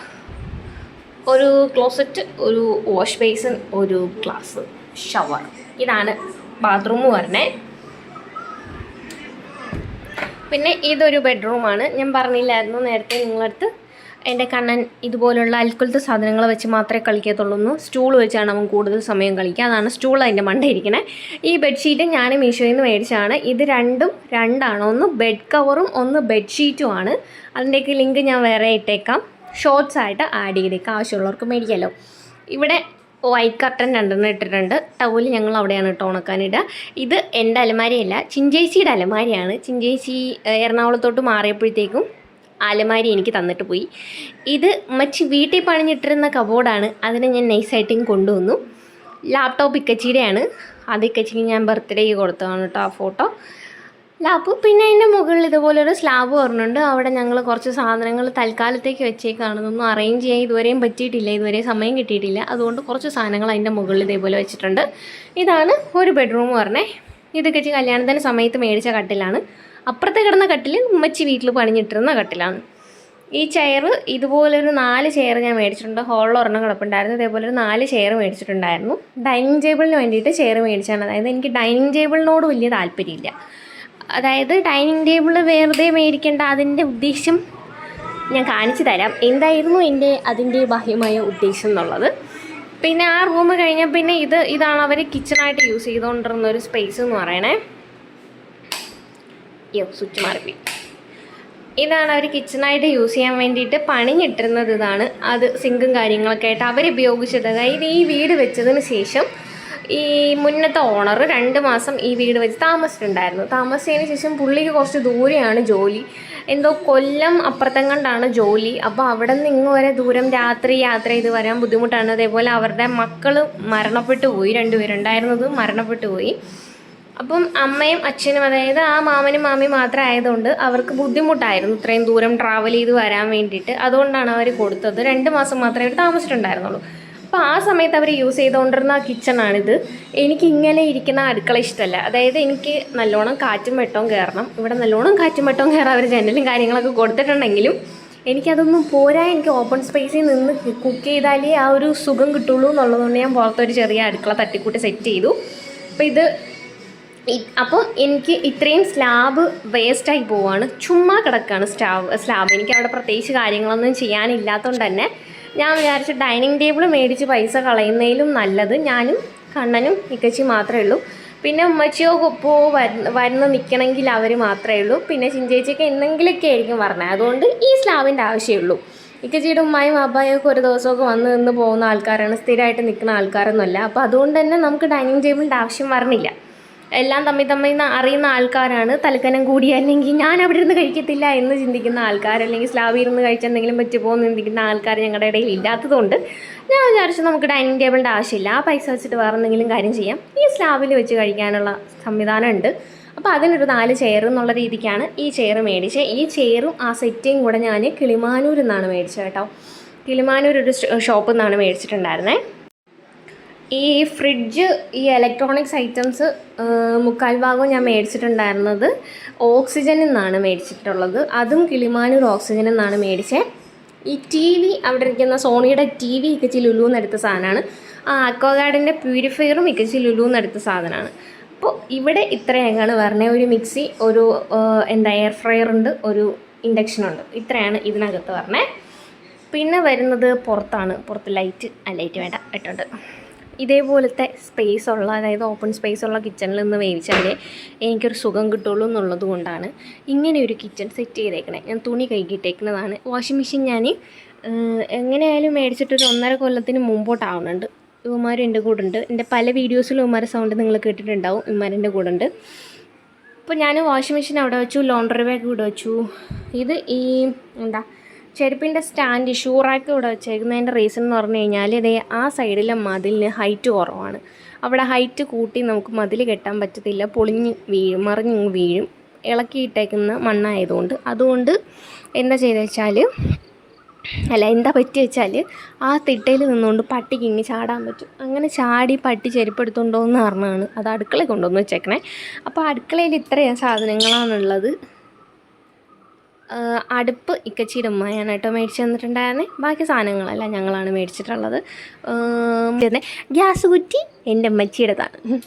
ഒരു ക്ലോസറ്റ് ഒരു വാഷ് ബേസിൻ ഒരു ഗ്ലാസ് ഷവർ. ഇതാണ് ബാത്റൂം പറഞ്ഞേ. പിന്നെ ഇതൊരു ബെഡ്റൂമാണ്. ഞാൻ പറഞ്ഞില്ലായിരുന്നു നേരത്തെ നിങ്ങളടുത്ത്. എന്റെ കണ്ണൻ ഇതുപോലുള്ള അൽക്കുലത്തെ സാധനങ്ങൾ വെച്ച് മാത്രമേ കളിക്കത്തുള്ളൂ സ്റ്റൂൾ വെച്ചാണ് അവൻ കൂടുതൽ സമയം കളിക്കുക. അതാണ് സ്റ്റൂൾ അതിന്റെ മണ്ടയിരിക്കണേ ഈ ബെഡ്ഷീറ്റ് ഞാൻ മീഷോയിൽ നിന്ന് മേടിച്ചതാണ്. ഇത് രണ്ടും രണ്ടാണ്? ഒന്ന് ബെഡ് കവറും ഒന്ന് ബെഡ്ഷീറ്റും ആണ്. അതിന്റെയൊക്കെ ലിങ്ക് ഞാൻ വേറെ ഇട്ടേക്കാം. ഷോർട്സ് ആയിട്ട് ആഡ് ചെയ്തേക്കാം. ആവശ്യമുള്ളവർക്ക് മേടിക്കാമല്ലോ ഇവിടെ വൈറ്റ് കർട്ടൻ രണ്ടെണ്ണം ഇട്ടിട്ടുണ്ട്. ടൗൽ ഞങ്ങൾ അവിടെയാണ് കേട്ടോ ഉണക്കാനിടുക ഇത് എന്റെ അലമാരിയല്ല. ചിഞ്ചേച്ചിയുടെ അലമാരിയാണ്. ചിഞ്ചേച്ചി എറണാകുളത്തോട്ട് മാറിയപ്പോഴത്തേക്കും അലമാരി എനിക്ക് തന്നിട്ട് പോയി. ഇത് മച്ചി വീട്ടിൽ പണിഞ്ഞിട്ടിരുന്ന കബോർഡാണ്. അതിനെ ഞാൻ നൈസായിട്ടും കൊണ്ടുവന്നു. ലാപ്ടോപ്പ് ഇക്കച്ചിയുടെയാണ്. അത് ഇക്കച്ചിക്ക് ഞാൻ ബർത്ത്ഡേക്ക് കൊടുത്തതാണ് കേട്ടോ ആ ഫോട്ടോ ലാപ്പ് പിന്നെ അതിന്റെ മുകളിൽ ഇതുപോലൊരു സ്ലാബ് പറഞ്ഞുണ്ട് അവിടെ ഞങ്ങൾ കുറച്ച് സാധനങ്ങൾ തൽക്കാലത്തേക്ക് വെച്ചേക്കാണ്. ഇതൊന്നും അറേഞ്ച് ചെയ്യാൻ ഇതുവരെയും പറ്റിയിട്ടില്ല. ഇതുവരെ സമയം കിട്ടിയിട്ടില്ല. അതുകൊണ്ട് കുറച്ച് സാധനങ്ങൾ അതിന്റെ മുകളിൽ ഇതേപോലെ വെച്ചിട്ടുണ്ട്. ഇതാണ് ഒരു ബെഡ്റൂം പറഞ്ഞേ. ഇത് വെച്ച് കല്യാണത്തിന്റെ സമയത്ത് മേടിച്ച കട്ടിലാണ്. അപ്പുറത്തെ കിടന്ന കട്ടിൽ ഉമ്മച്ചി വീട്ടിൽ പണിഞ്ഞിട്ടിരുന്ന കട്ടിലാണ്. ഈ ചെയർ ഇതുപോലൊരു നാല് ചെയർ ഞാൻ മേടിച്ചിട്ടുണ്ട്. ഹോളിൽ ഒരെണ്ണം കിടപ്പുണ്ടായിരുന്നു. ഇതേപോലെ ഒരു നാല് ചെയർ മേടിച്ചിട്ടുണ്ടായിരുന്നു. ഡൈനിങ് ടേബിളിന് വേണ്ടിയിട്ട് ചെയർ മേടിച്ചാണ്. അതായത് എനിക്ക് ഡൈനിങ് ടേബിളിനോട് വലിയ താല്പര്യമില്ല. അതായത് ഡൈനിങ് ടേബിൾ വെറുതെ മേടിക്കേണ്ട അതിന്റെ ഉദ്ദേശം ഞാൻ കാണിച്ചു തരാം. എന്തായിരുന്നു എന്റെ അതിന്റെ ബാഹ്യമായ ഉദ്ദേശം എന്നുള്ളത്. പിന്നെ ആ റൂം കഴിഞ്ഞാൽ പിന്നെ ഇത് ഇതാണ് അവർ കിച്ചണായിട്ട് യൂസ് ചെയ്തുകൊണ്ടിരുന്ന ഒരു സ്പേസ് എന്ന് പറയണേ. യോ സ്വിച്ച് മാറിപ്പോയി ഇതാണ് അവർ കിച്ചണായിട്ട് യൂസ് ചെയ്യാൻ വേണ്ടിയിട്ട് പണിഞ്ഞിട്ടിരുന്നത് ഇതാണ്. അത് സിങ്കും കാര്യങ്ങളൊക്കെ ആയിട്ട് അവർ ഉപയോഗിച്ചത്. അതായത് ഈ വീട് വെച്ചതിന് ശേഷം ഈ മുന്നത്തെ ഓണർ രണ്ട് മാസം ഈ വീട് വെച്ച് താമസിച്ചിട്ടുണ്ടായിരുന്നു. താമസിച്ചതിന് ശേഷം പുള്ളിക്ക് കുറച്ച് ദൂരെയാണ് ജോലി. എന്തോ കൊല്ലം അപ്പുറത്തം കണ്ടാണ് ജോലി. അപ്പോൾ അവിടെ നിന്ന് ഇങ്ങ് വരെ ദൂരം രാത്രി യാത്ര ചെയ്ത് വരാൻ ബുദ്ധിമുട്ടാണ്. അതേപോലെ അവരുടെ മക്കൾ മരണപ്പെട്ടു പോയി. രണ്ടുപേരുണ്ടായിരുന്നത് മരണപ്പെട്ടു പോയി. അപ്പം അമ്മയും അച്ഛനും അതായത് ആ മാമനും മാമിയും മാത്രം ആയതുകൊണ്ട് അവർക്ക് ബുദ്ധിമുട്ടായിരുന്നു ഇത്രയും ദൂരം ട്രാവൽ ചെയ്ത് വരാൻ വേണ്ടിയിട്ട്. അതുകൊണ്ടാണ് അവർ കൊടുത്തത്. രണ്ട് മാസം മാത്രമേ അവർ താമസിച്ചിട്ടുണ്ടായിരുന്നുള്ളൂ. അപ്പോൾ ആ സമയത്ത് അവർ യൂസ് ചെയ്തുകൊണ്ടിരുന്ന ആ കിച്ചണാണിത് എനിക്ക് ഇങ്ങനെ ഇരിക്കുന്ന അടുക്കള ഇഷ്ടമല്ല അതായത് എനിക്ക് നല്ലോണം കാറ്റും വെട്ടവും കയറണം ഇവിടെ നല്ലോണം കാറ്റും വെട്ടവും കയറാൻ അവർ ജനലും കാര്യങ്ങളൊക്കെ കൊടുത്തിട്ടുണ്ടെങ്കിലും എനിക്കതൊന്നും പോരാ. എനിക്ക് ഓപ്പൺ സ്പേസിൽ നിന്ന് കുക്ക് ചെയ്താലേ ആ ഒരു സുഖം കിട്ടുള്ളൂ എന്നുള്ളതുകൊണ്ട് ഞാൻ പുറത്തൊരു ചെറിയ അടുക്കള തട്ടിക്കൂട്ടി സെറ്റ് ചെയ്തു. അപ്പോൾ ഇത് ഇ- അപ്പം എനിക്ക് ഇത്രയും സ്ലാബ് വേസ്റ്റായി പോവാണ്. ചുമ്മാ കിടക്കുകയാണ് സ്ലാബ് സ്ലാബ് എനിക്ക് അവിടെ പ്രത്യേകിച്ച് കാര്യങ്ങളൊന്നും ചെയ്യാനില്ലാത്തതുകൊണ്ട് തന്നെ ഞാൻ വിചാരിച്ച ഡൈനിങ് ടേബിൾ മേടിച്ച് പൈസ കളയുന്നതിലും നല്ലത് ഞാനും കണ്ണനും ഇക്കച്ചി മാത്രമേ ഉള്ളൂ. പിന്നെ ഉമ്മച്ചിയോ കൊപ്പോ വരുന്ന നിൽക്കണമെങ്കിൽ അവർ മാത്രമേ ഉള്ളൂ. പിന്നെ ചിഞ്ചേച്ചിയൊക്കെ എന്തെങ്കിലുമൊക്കെ ആയിരിക്കും പറഞ്ഞത്. അതുകൊണ്ട് ഈ സ്ലാബിന്റെ ആവശ്യമേ ഉള്ളൂ. ഇക്കച്ചിയുടെ ഉമ്മായും അബ്ബായും ഒക്കെ ഒരു ദിവസമൊക്കെ വന്ന് നിന്ന് പോകുന്ന ആൾക്കാരാണ്. സ്ഥിരമായിട്ട് നിൽക്കുന്ന ആൾക്കാരൊന്നുമല്ല. അപ്പോൾ അതുകൊണ്ട് തന്നെ നമുക്ക് ഡൈനിങ് ടേബിളിന്റെ ആവശ്യം വരണില്ല. എല്ലാം തമ്മിൽ തമ്മിൽ അറിയുന്ന ആൾക്കാരാണ്. തലക്കനം കൂടി അല്ലെങ്കിൽ ഞാൻ അവിടെ ഇരുന്ന് കഴിക്കത്തില്ല എന്ന് ചിന്തിക്കുന്ന ആൾക്കാർ അല്ലെങ്കിൽ സ്ലാബിൽ ഇരുന്ന് കഴിച്ചാൽ എന്തെങ്കിലും പറ്റുമോ എന്ന് ചിന്തിക്കുന്ന ആൾക്കാർ ഞങ്ങളുടെ ഇടയിൽ ഇല്ലാത്തതുകൊണ്ട് ഞാൻ വിചാരിച്ചു നമുക്ക് ഡൈനിങ് ടേബിളിന്റെ ആവശ്യമില്ല. ആ പൈസ വെച്ചിട്ട് വേറെ എന്തെങ്കിലും കാര്യം ചെയ്യാം. ഈ സ്ലാബിൽ വെച്ച് കഴിക്കാനുള്ള സംവിധാനം ഉണ്ട്. അപ്പോൾ അതിനൊരു നാല് ചെയർ എന്നുള്ള രീതിക്കാണ് ഈ ചെയർ മേടിച്ചത് ഈ ചെയറും ആ സെറ്റും കൂടെ ഞാൻ കിളിമാനൂരിൽ നിന്നാണ് മേടിച്ചത് കേട്ടോ. കിളിമാനൂർ ഒരു ഷോപ്പിൽ നിന്നാണ് മേടിച്ചിട്ടുണ്ടായിരുന്നത് ഈ ഫ്രിഡ്ജ് ഈ ഇലക്ട്രോണിക്സ് ഐറ്റംസ് മുക്കാൽ ഭാഗവും ഞാൻ മേടിച്ചിട്ടുണ്ടായിരുന്നത് ഓക്സിജനിൽ നിന്നാണ് മേടിച്ചിട്ടുള്ളത്. അതും കിളിമാനൂർ ഓക്സിജനിൽ നിന്നാണ് മേടിച്ചത് ഈ ടി വി അവിടെ ഇരിക്കുന്ന സോണിയുടെ ടി വി ഇക്കച്ചി ലുലുന്ന് എടുത്ത സാധനമാണ് ആ അക്വാഗാർഡിന്റെ പ്യൂരിഫയറും ഇക്കച്ചി ലുലുന്ന് എടുത്ത സാധനമാണ് അപ്പോൾ ഇവിടെ ഇത്രയാണ് പറഞ്ഞത് ഒരു മിക്സി ഒരു എന്താ എയർ ഫ്രയർ ഉണ്ട് ഒരു ഇൻഡക്ഷൻ ഉണ്ട്. ഇത്രയാണ് ഇതിനകത്ത് പറഞ്ഞത് പിന്നെ വരുന്നത് പുറത്താണ്. പുറത്ത് ലൈറ്റ് ആ ലൈറ്റ് വേണ്ട ഇട്ടുണ്ട്. ഇതേപോലത്തെ സ്പേസ് ഉള്ള അതായത് ഓപ്പൺ സ്പേസ് ഉള്ള കിച്ചണിൽ നിന്ന് വേവിച്ചാലേ എനിക്കൊരു സുഖം കിട്ടുള്ളൂ എന്നുള്ളത് കൊണ്ടാണ് ഇങ്ങനെ ഒരു കിച്ചൺ സെറ്റ് ചെയ്തേക്കണേ. ഞാൻ തുണി കൈകിട്ടേക്കുന്നതാണ് വാഷിംഗ് മെഷീൻ ഞാൻ എങ്ങനെയായാലും മേടിച്ചിട്ടൊരു ഒന്നര കൊല്ലത്തിന് മുമ്പോട്ടാവുന്നുണ്ട്. ഇവന്മാരും എന്റെ കൂടെ ഉണ്ട് എന്റെ പല വീഡിയോസിലും ഇവന്മാരുടെ സൗണ്ട് നിങ്ങൾ കേട്ടിട്ടുണ്ടാവും. ഇവന്മാരെന്റെ കൂടെ ഉണ്ട് അപ്പോൾ ഞാൻ വാഷിംഗ് മെഷീൻ അവിടെ വെച്ചു ലോണ്ടറി ബാഗ് ഇവിടെ വെച്ചു. ഇത് ഈ എന്താ ചെരുപ്പിന്റെ സ്റ്റാൻഡ് ഷൂ റാക്ക് ഇവിടെ വെച്ചേക്കുന്നതിന്റെ റീസൺ എന്ന് പറഞ്ഞു കഴിഞ്ഞാൽ ഇതേ ആ സൈഡിലെ മതിലിന് ഹൈറ്റ് കുറവാണ്. അവിടെ ഹൈറ്റ് കൂട്ടി നമുക്ക് മതിൽ കെട്ടാൻ പറ്റത്തില്ല. പൊളിഞ്ഞ് വീഴും മറിഞ്ഞ് വീഴും. ഇളക്കിയിട്ടേക്കുന്ന മണ്ണായതുകൊണ്ട്. അതുകൊണ്ട് എന്താ ചെയ്തു വെച്ചാൽ അല്ല എന്താ പറ്റി വെച്ചാൽ ആ തിട്ടയിൽ നിന്നുകൊണ്ട് പട്ടിക്ക് ഇങ്ങനെ ചാടാൻ പറ്റും. അങ്ങനെ ചാടി പട്ടി ചെരുപ്പെടുത്തുണ്ടോ എന്ന് പറഞ്ഞാണ് അത് അടുക്കളയിൽ കൊണ്ടുവന്ന് വെച്ചേക്കണേ. അപ്പോൾ അടുക്കളയിൽ ഇത്രയും സാധനങ്ങളാണുള്ളത്. അടുപ്പ് ഇക്കച്ചിയുടെ ഉമ്മയാണ് കേട്ടോ മേടിച്ച് തന്നിട്ടുണ്ടായിരുന്നേ. ബാക്കി സാധനങ്ങളെല്ലാം ഞങ്ങളാണ് മേടിച്ചിട്ടുള്ളത്. ഗ്യാസ് കുറ്റി എന്റെ അമ്മച്ചിയുടേതാണ്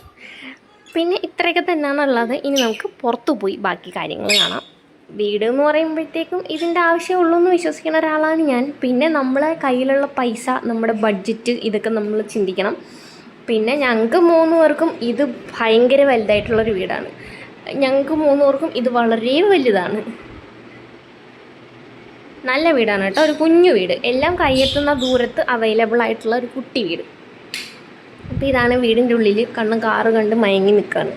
പിന്നെ ഇത്രയൊക്കെ തന്നെയാണുള്ളത് ഇനി നമുക്ക് പുറത്തു പോയി ബാക്കി കാര്യങ്ങൾ കാണാം. വീട് എന്ന് പറയുമ്പോഴത്തേക്കും ഇതിന്റെ ആവശ്യമുള്ളൂ എന്ന് വിശ്വസിക്കുന്ന ഒരാളാണ് ഞാൻ. പിന്നെ നമ്മളെ കയ്യിലുള്ള പൈസ നമ്മുടെ ബഡ്ജറ്റ് ഇതൊക്കെ നമ്മൾ ചിന്തിക്കണം. പിന്നെ ഞങ്ങൾക്ക് മൂന്ന് പേർക്കും ഇത് ഭയങ്കര വലുതായിട്ടുള്ളൊരു വീടാണ്. ഞങ്ങൾക്ക് മൂന്ന് പേർക്കും ഇത് വളരെ വലുതാണ്. നല്ല വീടാണ് കേട്ടോ. ഒരു കുഞ്ഞു വീട്. എല്ലാം കയ്യെത്തുന്ന ദൂരത്ത് അവൈലബിൾ ആയിട്ടുള്ള ഒരു കുട്ടി വീട്. അപ്പോൾ ഇതാണ് വീടിന്റെ ഉള്ളിൽ കണ്ണും കാറ് കണ്ട് മയങ്ങി നിൽക്കുകയാണ്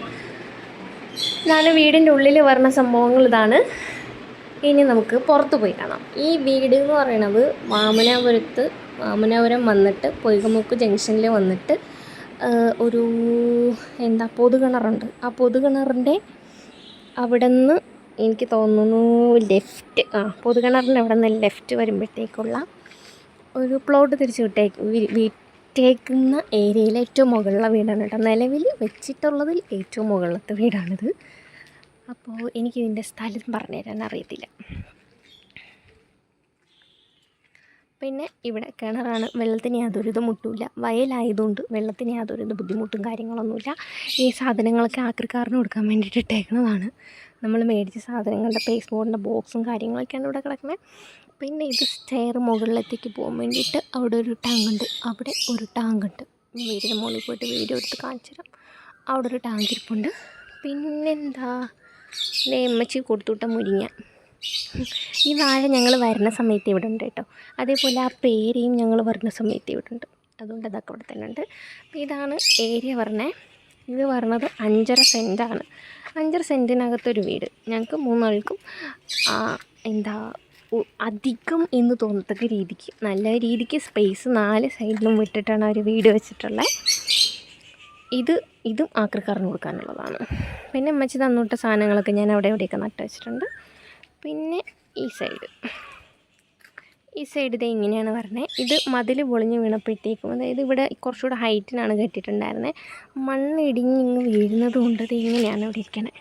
ഇതാണ് വീടിന്റെ ഉള്ളിൽ വരുന്ന സംഭവങ്ങൾ ഇതാണ്. ഇനി നമുക്ക് പുറത്ത് പോയി കാണാം. ഈ വീട് എന്ന് പറയുന്നത് വാമനാപുരത്ത് വാമനാപുരം വന്നിട്ട് പൊയ്കമുക്ക് ജംഗ്ഷനിൽ വന്നിട്ട് ഒരു എന്താ പൊതുകിണറുണ്ട്. ആ പൊതുകിണറിന്റെ അവിടെ നിന്ന് എനിക്ക് തോന്നുന്നു ലെഫ്റ്റ് ആ പൊതുകിണറിന്റെ അവിടെ നിന്ന് ലെഫ്റ്റ് വരുമ്പോഴത്തേക്കുള്ള ഒരു പ്ലോട്ട് തിരിച്ച് വിട്ടേക്ക് വിട്ടേക്കുന്ന ഏരിയയിലെ ഏറ്റവും മുകളിലുള്ള വീടാണ് കേട്ടോ. നിലവിൽ വെച്ചിട്ടുള്ളതിൽ ഏറ്റവും മുകളിലത്തെ വീടാണിത്. അപ്പോൾ എനിക്കിതിന്റെ സ്ഥലം പറഞ്ഞു തരാൻ അറിയത്തില്ല. പിന്നെ ഇവിടെ കിണറാണ്. വെള്ളത്തിന് യാതൊരു ഇത് മുട്ടില്ല വയലായതുകൊണ്ട് വെള്ളത്തിന് യാതൊരു ഇത് ബുദ്ധിമുട്ടും കാര്യങ്ങളൊന്നുമില്ല. ഈ സാധനങ്ങളൊക്കെ ആക്രിക്കാരന് കൊടുക്കാൻ വേണ്ടിയിട്ട് ഇട്ടേക്കുന്നതാണ്. നമ്മൾ മേടിച്ച സാധനങ്ങളുടെ പേസ്റ്റ് ബോർഡിന്റെ ബോക്സും കാര്യങ്ങളൊക്കെയാണ് ഇവിടെ കിടക്കുന്നത്. പിന്നെ ഇത് സ്റ്റെയർ മുകളിലത്തേക്ക് പോകാൻ വേണ്ടിയിട്ട് അവിടെ ഒരു ടാങ്ക് ഉണ്ട്. അവിടെ ഒരു ടാങ്ക് ഉണ്ട്. വീടിന്റെ മുകളിൽ പോയിട്ട് വീഡിയോ എടുത്ത് കാണിച്ചു തരാം. അവിടെ ഒരു ടാങ്ക് ഇരിപ്പുണ്ട്. പിന്നെന്താ? നെമ്മച്ചി കൊടുത്തുവിട്ട മുരിങ്ങ. ഈ വാഴ ഞങ്ങൾ വരുന്ന സമയത്ത് ഇവിടെ ഉണ്ട് കേട്ടോ. അതേപോലെ ആ പേരയും ഞങ്ങൾ വരുന്ന സമയത്ത് ഇവിടെ ഉണ്ട്. അതുകൊണ്ട് അതൊക്കെ ഇവിടെ തന്നെ ഉണ്ട്. ഇതാണ് ഏരിയ പറഞ്ഞേ. ഇത് പറഞ്ഞത് അഞ്ചര സെന്റാണ്. അഞ്ചര സെന്റിനകത്തൊരു വീട്. ഞങ്ങൾക്ക് മൂന്നാൾക്കും എന്താ അധികം എന്ന് തോന്നത്തക്ക രീതിക്ക് നല്ല രീതിക്ക് സ്പേസ് നാല് സൈഡിലും വിട്ടിട്ടാണ് അവർ വീട് വെച്ചിട്ടുള്ളത് ഇത് ഇതും ആക്രിക്കാരന് കൊടുക്കാനുള്ളതാണ്. പിന്നെ അമ്മച്ചി തന്നുവിട്ട സാധനങ്ങളൊക്കെ ഞാൻ അവിടെ എവിടെയൊക്കെ നട്ട് വെച്ചിട്ടുണ്ട്. പിന്നെ ഈ സൈഡ് ഈ സൈഡ് ഇത് ഇങ്ങനെയാണ് പറഞ്ഞത് ഇത് മതിൽ പൊളിഞ്ഞ് വീണപ്പോഴത്തേക്കും അതായത് ഇവിടെ കുറച്ചുകൂടെ ഹൈറ്റിനാണ് കെട്ടിയിട്ടുണ്ടായിരുന്നത് മണ്ണ് ഇടിഞ്ഞ് ഇങ്ങ് വീഴുന്നത് കൊണ്ട് ഇത് ഇങ്ങനെയാണ് ഇവിടെ ഇരിക്കണേ.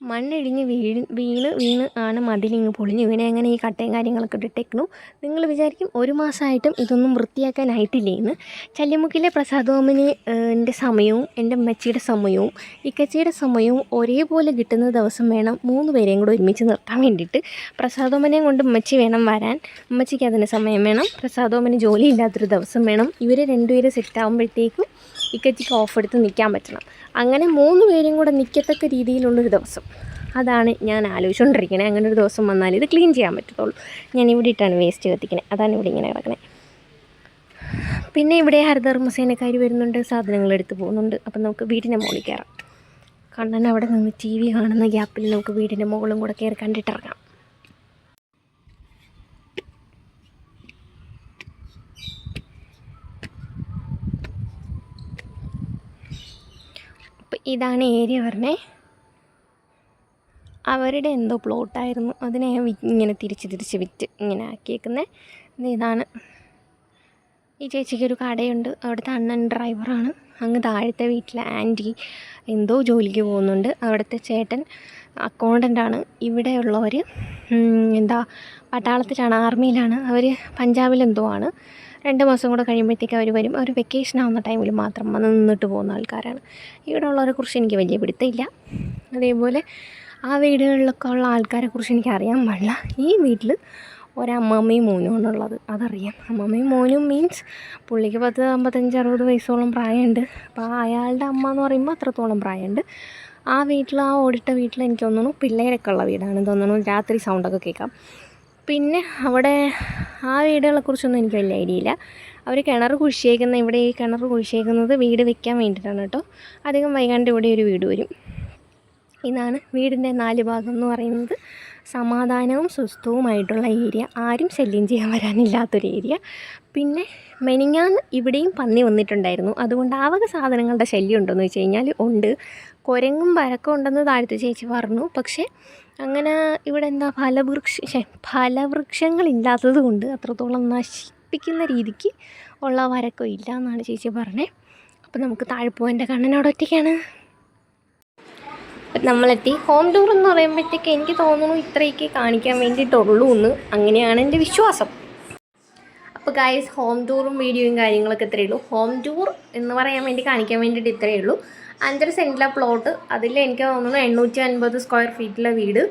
മണ്ണിടിഞ്ഞ് വീണ് വീണ് വീണ് ആണ് മതിലിങ്ങ് പൊളിഞ്ഞ്. ഇവനെ അങ്ങനെ ഈ കട്ടയും കാര്യങ്ങളൊക്കെ ഇട്ടിട്ടേക്കണു നിങ്ങൾ വിചാരിക്കും ഒരു മാസമായിട്ടും ഇതൊന്നും വൃത്തിയാക്കാനായിട്ടില്ലേന്ന് ചല്ലിമുക്കിലെ പ്രസാദോമിന് എന്റെ സമയവും എന്റെ അമ്മച്ചിയുടെ സമയവും ഇക്കച്ചിയുടെ സമയവും ഒരേപോലെ കിട്ടുന്ന ദിവസം വേണം മൂന്ന് പേരെയും കൂടെ ഒരുമിച്ച് നിർത്താൻ വേണ്ടിയിട്ട്. പ്രസാദോമനെയും കൊണ്ട് അമ്മച്ചി വേണം വരാൻ. അമ്മച്ചിക്ക് അതിന് സമയം വേണം. പ്രസാദോമന് ജോലിയില്ലാത്തൊരു ദിവസം വേണം. ഇവർ രണ്ടുപേരും സെറ്റ് ആകുമ്പോഴത്തേക്കും ഇക്കച്ചിക്ക് ഓഫ് എടുത്ത് നിൽക്കാൻ പറ്റണം. അങ്ങനെ മൂന്ന് പേരും കൂടെ നിൽക്കത്തക്ക രീതിയിലുള്ളൊരു ദിവസം. അതാണ് ഞാൻ ആലോചിച്ചുകൊണ്ടിരിക്കണേ അങ്ങനെ ഒരു ദിവസം വന്നാൽ ഇത് ക്ലീൻ ചെയ്യാൻ പറ്റത്തുള്ളൂ. ഞാൻ ഇവിടെ ഇട്ടാണ് വേസ്റ്റ് കത്തിക്കണേ. അതാണ് ഇവിടെ ഇങ്ങനെ കിടക്കണേ. പിന്നെ ഇവിടെ ഹരിതകർമ്മസേനക്കാർ വരുന്നുണ്ട്. സാധനങ്ങൾ എടുത്ത് പോകുന്നുണ്ട്. അപ്പം നമുക്ക് വീടിന്റെ മുകളിൽ കയറാം. കണ്ണൻ അവിടെ നിന്ന് ടി വി കാണുന്ന ഗ്യാപ്പിൽ നമുക്ക് വീടിന്റെ മുകളും കൂടെ കയറി കണ്ടിട്ടിറങ്ങാം അപ്പം ഇതാണ് ഏരിയ പറഞ്ഞേ. അവരുടെ എന്തോ പ്ലോട്ടായിരുന്നു. അതിനെ ഇങ്ങനെ തിരിച്ച് തിരിച്ച് വിറ്റ് ഇങ്ങനെ ആക്കിയേക്കുന്നത് ഇതാണ്. ഈ ചേച്ചിക്ക് ഒരു കടയുണ്ട്. അവിടുത്തെ അണ്ണൻ ഡ്രൈവറാണ് അങ്ങ് താഴത്തെ വീട്ടിലെ ആന്റി എന്തോ ജോലിക്ക് പോകുന്നുണ്ട്. അവിടുത്തെ ചേട്ടൻ അക്കൗണ്ടന്റാണ് ഇവിടെയുള്ളവർ എന്താ പട്ടാളത്തിലാണ് ആർമിയിലാണ് അവർ പഞ്ചാബിലെന്തോ ആണ്. രണ്ട് മാസം കൂടെ കഴിയുമ്പോഴത്തേക്ക് അവർ വരും. അവർ വെക്കേഷൻ ആവുന്ന ടൈമിൽ മാത്രം വന്ന് നിന്നിട്ട് പോകുന്ന ആൾക്കാരാണ്. ഇവിടെ ഉള്ളവരെ കുറിച്ച് എനിക്ക് വലിയ പിടുത്തമില്ല. അതേപോലെ ആ വീടുകളിലൊക്കെ ഉള്ള ആൾക്കാരെ കുറിച്ച് എനിക്ക് അറിയാൻ പാടില്ല ഈ വീട്ടിൽ ഒരമ്മമ്മയും മോനും ഉള്ളത്. അതറിയാം. അമ്മമ്മയും മോനും മീൻസ് പുള്ളിക്ക് പത്ത് അമ്പത്തഞ്ച് അറുപത് വയസ്സോളം പ്രായമുണ്ട്. അപ്പോൾ അയാളുടെ അമ്മ എന്ന് പറയുമ്പോൾ അത്രത്തോളം പ്രായമുണ്ട്. ആ വീട്ടിൽ ആ ഓടിട്ട വീട്ടിൽ എനിക്ക് തോന്നുന്നു പിള്ളേരൊക്കെ ഉള്ള വീടാണ് തോന്നുന്നു. രാത്രി സൗണ്ടൊക്കെ കേൾക്കാം. പിന്നെ അവിടെ ആ വീടുകളെ കുറിച്ചൊന്നും എനിക്ക് വലിയ ഐഡിയ ഇല്ല. അവർ കിണർ കുഴിച്ചേക്കുന്ന ഇവിടെ ഈ കിണർ കുഴിച്ചേക്കുന്നത് വീട് വെക്കാൻ വേണ്ടിയിട്ടാണ് കേട്ടോ. അധികം വൈകാണ്ട് ഇവിടെ ഒരു വീട് വരും. ഇതാണ് വീടിന്റെ നാല് ഭാഗം എന്ന് പറയുന്നത്. സമാധാനവും സ്വസ്ഥവുമായിട്ടുള്ള ഏരിയ. ആരും ശല്യം ചെയ്യാൻ വരാനില്ലാത്തൊരു ഏരിയ. പിന്നെ മെനിങ്ങാന്ന് ഇവിടെയും പന്നി വന്നിട്ടുണ്ടായിരുന്നു. അതുകൊണ്ട് ആവക വക സാധനങ്ങളുടെ ശല്യം ഉണ്ടോയെന്ന് വെച്ച് കഴിഞ്ഞാൽ ഉണ്ട്. കുരങ്ങും വരക്കും ഉണ്ടെന്ന് താഴത്തെ ചേച്ചി പറഞ്ഞു. പക്ഷേ അങ്ങനെ ഇവിടെ എന്താ ഫലവൃക്ഷ ഫലവൃക്ഷങ്ങളില്ലാത്തത് കൊണ്ട് അത്രത്തോളം നശിപ്പിക്കുന്ന രീതിക്ക് ഉള്ള വരക്കം ഇല്ല എന്നാണ് ചേച്ചി പറഞ്ഞത് അപ്പോൾ നമുക്ക് താഴെ കണ്ണനോട് ഒറ്റയ്ക്കാണ്. നമ്മളെത്തി. ഹോം ടൂർ എന്ന് പറയുമ്പോഴത്തേക്ക് എനിക്ക് തോന്നുന്നു ഇത്രയൊക്കെ കാണിക്കാൻ വേണ്ടിയിട്ടുള്ളൂ എന്ന്. അങ്ങനെയാണ് എന്റെ വിശ്വാസം. അപ്പോൾ ഗായ്സ് ഹോം ടൂറും വീഡിയോയും കാര്യങ്ങളൊക്കെ ഇത്രയേ ഉള്ളൂ. ഹോം ടൂർ എന്ന് പറയാൻ വേണ്ടി കാണിക്കാൻ വേണ്ടിയിട്ട് ഇത്രയേ ഉള്ളൂ. അഞ്ചര സെന്റിലെ പ്ലോട്ട് അതിൽ എനിക്ക് തോന്നുന്നത് എണ്ണൂറ്റി അൻപത് സ്ക്വയർ ഫീറ്റിലെ വീട്.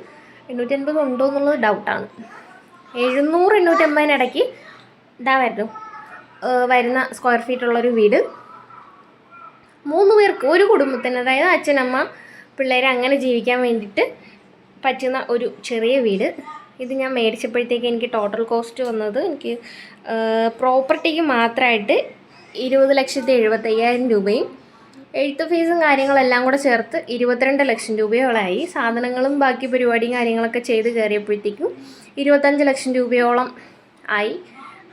എണ്ണൂറ്റി അൻപത് ഉണ്ടോ എന്നുള്ളത് ഡൗട്ടാണ് എഴുന്നൂറ് എണ്ണൂറ്റി അമ്പതിനിടയ്ക്ക് ഇതാ വരുന്നു. വരുന്ന സ്ക്വയർ ഫീറ്റുള്ളൊരു വീട്. മൂന്ന് പേർക്ക് ഒരു കുടുംബത്തിന് അതായത് അച്ഛനമ്മ പിള്ളേരെ അങ്ങനെ ജീവിക്കാൻ വേണ്ടിയിട്ട് പറ്റുന്ന ഒരു ചെറിയ വീട്. ഇത് ഞാൻ മേടിച്ചപ്പോഴത്തേക്ക് എനിക്ക് ടോട്ടൽ കോസ്റ്റ് വന്നത് എനിക്ക് പ്രോപ്പർട്ടിക്ക് മാത്രമായിട്ട് ഇരുപത് ലക്ഷത്തി എഴുപത്തയ്യായിരം രൂപയും എഴുത്ത് ഫീസും കാര്യങ്ങളെല്ലാം കൂടെ ചേർത്ത് ഇരുപത്തിരണ്ട് ലക്ഷം രൂപയോളമായി. സാധനങ്ങളും ബാക്കി പരിപാടിയും കാര്യങ്ങളൊക്കെ ചെയ്ത് കയറിയപ്പോഴത്തേക്കും ഇരുപത്തഞ്ച് ലക്ഷം രൂപയോളം ആയി.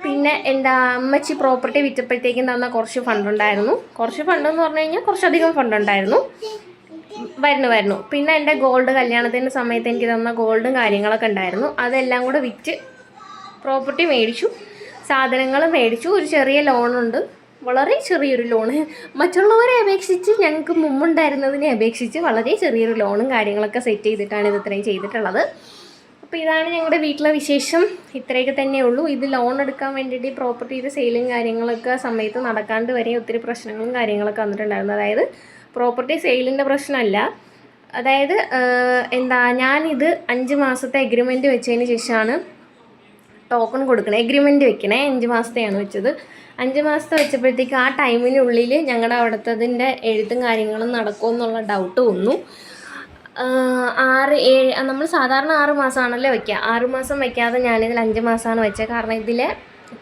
പിന്നെ എന്റെ അമ്മച്ചി പ്രോപ്പർട്ടി വിറ്റപ്പോഴത്തേക്കും തന്ന കുറച്ച് ഫണ്ടുണ്ടായിരുന്നു കുറച്ച് ഫണ്ട് എന്ന് പറഞ്ഞു കഴിഞ്ഞാൽ കുറച്ചധികം ഫണ്ടുണ്ടായിരുന്നു വരുന്നു വരുന്നു. പിന്നെ എന്റെ ഗോൾഡ് കല്യാണത്തിന്റെ സമയത്ത് എനിക്ക് തന്ന ഗോൾഡും കാര്യങ്ങളൊക്കെ ഉണ്ടായിരുന്നു. അതെല്ലാം കൂടെ വിറ്റ് പ്രോപ്പർട്ടി മേടിച്ചു. സാധനങ്ങൾ മേടിച്ചു. ഒരു ചെറിയ ലോണുണ്ട് വളരെ ചെറിയൊരു ലോണ് മറ്റുള്ളവരെ അപേക്ഷിച്ച് ഞങ്ങൾക്ക് മുമ്പുണ്ടായിരുന്നതിനെ അപേക്ഷിച്ച് വളരെ ചെറിയൊരു ലോണും കാര്യങ്ങളൊക്കെ സെറ്റ് ചെയ്തിട്ടാണ് ഇത് ഇത്രയും ചെയ്തിട്ടുള്ളത്. അപ്പോൾ ഇതാണ് ഞങ്ങളുടെ വീട്ടിലെ വിശേഷം. ഇത്രയൊക്കെ തന്നെ ഉള്ളൂ. ഇത് ലോൺ എടുക്കാൻ വേണ്ടിയിട്ട് പ്രോപ്പർട്ടിയുടെ സെയിലും കാര്യങ്ങളൊക്കെ സമയത്ത് നടക്കാണ്ട് വരെ ഒത്തിരി പ്രശ്നങ്ങളും കാര്യങ്ങളൊക്കെ വന്നിട്ടുണ്ടായിരുന്നു. അതായത് പ്രോപ്പർട്ടി സെയിലിന്റെ പ്രശ്നമല്ല. അതായത് എന്താ ഞാനിത് അഞ്ച് മാസത്തെ എഗ്രിമെന്റ് വെച്ചതിന് ശേഷമാണ് ടോക്കൺ കൊടുക്കണേ. എഗ്രിമെന്റ് വെക്കണേ. അഞ്ച് മാസത്തെയാണ് വെച്ചത്. അഞ്ച് മാസത്തെ വെച്ചപ്പോഴത്തേക്ക് ആ ടൈമിനുള്ളിൽ ഞങ്ങളുടെ അവിടുത്തതിന്റെ എഴുത്തും കാര്യങ്ങളും നടക്കുമെന്നുള്ള ഡൗട്ട് വന്നു. ആറ് ഏഴ് നമ്മൾ സാധാരണ ആറ് മാസമാണല്ലോ വയ്ക്കുക ആറ് മാസം വയ്ക്കാതെ ഞാനിതിൽ അഞ്ച് മാസമാണ് വെച്ചത് കാരണം ഇതിലെ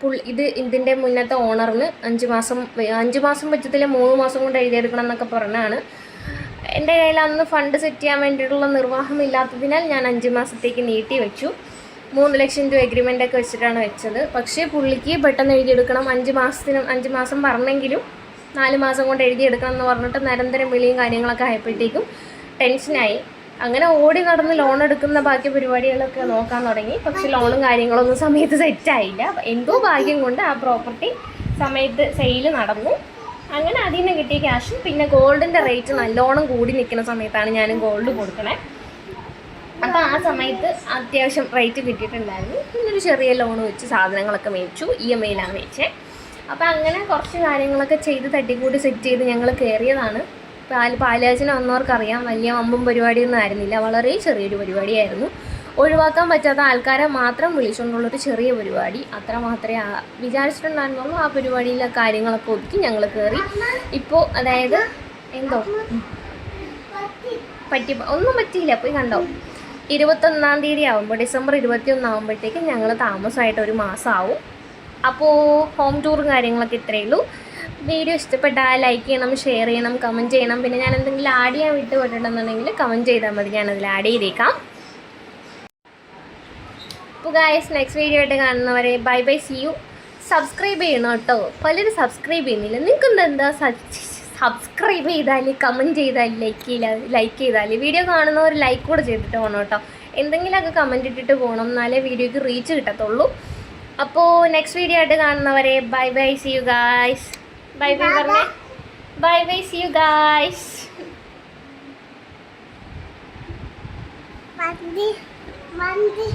പുൾ ഇത് ഇതിന്റെ മുന്നത്തെ ഓണറിന് അഞ്ച് മാസം അഞ്ച് മാസം വെച്ചതിൽ മൂന്ന് മാസം കൊണ്ട് എഴുതിയെടുക്കണം എന്നൊക്കെ പറഞ്ഞാണ്. എന്റെ കയ്യിൽ അന്ന് ഫണ്ട് സെറ്റ് ചെയ്യാൻ വേണ്ടിയിട്ടുള്ള നിർവാഹമില്ലാത്തതിനാൽ ഞാൻ അഞ്ച് മാസത്തേക്ക് നീട്ടി വെച്ചു. മൂന്ന് ലക്ഷം രൂപ എഗ്രിമെന്റ് ഒക്കെ വെച്ചിട്ടാണ് വെച്ചത്. പക്ഷേ പുള്ളിക്ക് പെട്ടെന്ന് എഴുതിയെടുക്കണം. അഞ്ച് മാസത്തിനും അഞ്ച് മാസം പറഞ്ഞെങ്കിലും നാല് മാസം കൊണ്ട് എഴുതിയെടുക്കണം എന്ന് പറഞ്ഞിട്ട് നിരന്തരം വിളിയും കാര്യങ്ങളൊക്കെ ആയപ്പോഴത്തേക്കും ടെൻഷനായി അങ്ങനെ ഓടി നടന്ന് ലോൺ എടുക്കുന്ന ബാക്കി പരിപാടികളൊക്കെ നോക്കാൻ തുടങ്ങി. പക്ഷെ ലോണും കാര്യങ്ങളൊന്നും സമയത്ത് സെറ്റായില്ല എന്തോ ഭാഗ്യം കൊണ്ട് ആ പ്രോപ്പർട്ടി സമയത്ത് സെയിൽ നടന്നു. അങ്ങനെ അതിൽ നിന്ന് കിട്ടിയ ക്യാഷും പിന്നെ ഗോൾഡിന്റെ റേറ്റ് നല്ലോണം കൂടി നിൽക്കുന്ന സമയത്താണ് ഞാനും ഗോൾഡ് കൊടുക്കണേ. അപ്പോൾ ആ സമയത്ത് അത്യാവശ്യം റേറ്റ് കിട്ടിയിട്ടുണ്ടായിരുന്നു. പിന്നൊരു ചെറിയ ലോൺ വെച്ച് സാധനങ്ങളൊക്കെ മേടിച്ചു. ഇ എം ഐയിലാണ് മേടിച്ചത് അപ്പോൾ അങ്ങനെ കുറച്ച് കാര്യങ്ങളൊക്കെ ചെയ്ത് തട്ടിക്കൂട്ടി സെറ്റ് ചെയ്ത് ഞങ്ങൾ കയറിയതാണ് പാൽ പാലാചന വന്നവർക്കറിയാം. വലിയ വമ്പും പരിപാടിയൊന്നും ആയിരുന്നില്ല. വളരെ ചെറിയൊരു പരിപാടിയായിരുന്നു. ഒഴിവാക്കാൻ പറ്റാത്ത ആൾക്കാരെ മാത്രം വിളിച്ചുകൊണ്ടുള്ളൊരു ചെറിയ പരിപാടി. അത്ര മാത്രമേ വിചാരിച്ചിട്ടുണ്ടായിരുന്നുള്ളൂ. ആ പരിപാടിയിലെ കാര്യങ്ങളൊക്കെ ഒതുക്കി ഞങ്ങൾ കയറി ഇപ്പോൾ അതായത് എന്തോ. പറ്റി ഒന്നും പറ്റിയില്ല. പോയി കണ്ടോ? ഇരുപത്തൊന്നാം തീയതി ആകുമ്പോൾ ഡിസംബർ ഇരുപത്തി ഒന്നാകുമ്പോഴത്തേക്കും ഞങ്ങൾ താമസമായിട്ട് ഒരു മാസമാവും അപ്പോൾ ഹോം ടൂറും കാര്യങ്ങളൊക്കെ ഇത്രയേ ഉള്ളൂ. വീഡിയോ ഇഷ്ടപ്പെട്ടാൽ ലൈക്ക് ചെയ്യണം ഷെയർ ചെയ്യണം കമന്റ് ചെയ്യണം. പിന്നെ ഞാൻ എന്തെങ്കിലും ആഡ് ചെയ്യാൻ വിട്ട് പോയിട്ടുണ്ടെന്നുണ്ടെങ്കിൽ കമന്റ് ചെയ്താൽ മതി ഞാനതിൽ ആഡ് ചെയ്തേക്കാം. അപ്പോൾ ഗായസ് നെക്സ്റ്റ് വീഡിയോ ആയിട്ട് കാണുന്നവരെ bye bye see you subscribe ചെയ്യണം കേട്ടോ. പലരും സബ്സ്ക്രൈബ് ചെയ്യുന്നില്ല. നിങ്ങൾക്ക് എന്താ സബ്സ്ക്രൈബ് ചെയ്താൽ കമന്റ് ചെയ്താൽ ലൈക്ക് ലൈക്ക് ചെയ്താൽ വീഡിയോ കാണുന്നവർ ലൈക്ക് കൂടെ ചെയ്തിട്ട് പോകണം കേട്ടോ. എന്തെങ്കിലുമൊക്കെ കമന്റ് ഇട്ടിട്ട് പോകണം എന്നാലേ വീഡിയോക്ക് റീച്ച് കിട്ടത്തുള്ളൂ. അപ്പോൾ നെക്സ്റ്റ് വീഡിയോ ആയിട്ട് കാണുന്നവരെ bye bye see you guys bye bye പറഞ്ഞേ. Bye bye see you guys mandi mandi.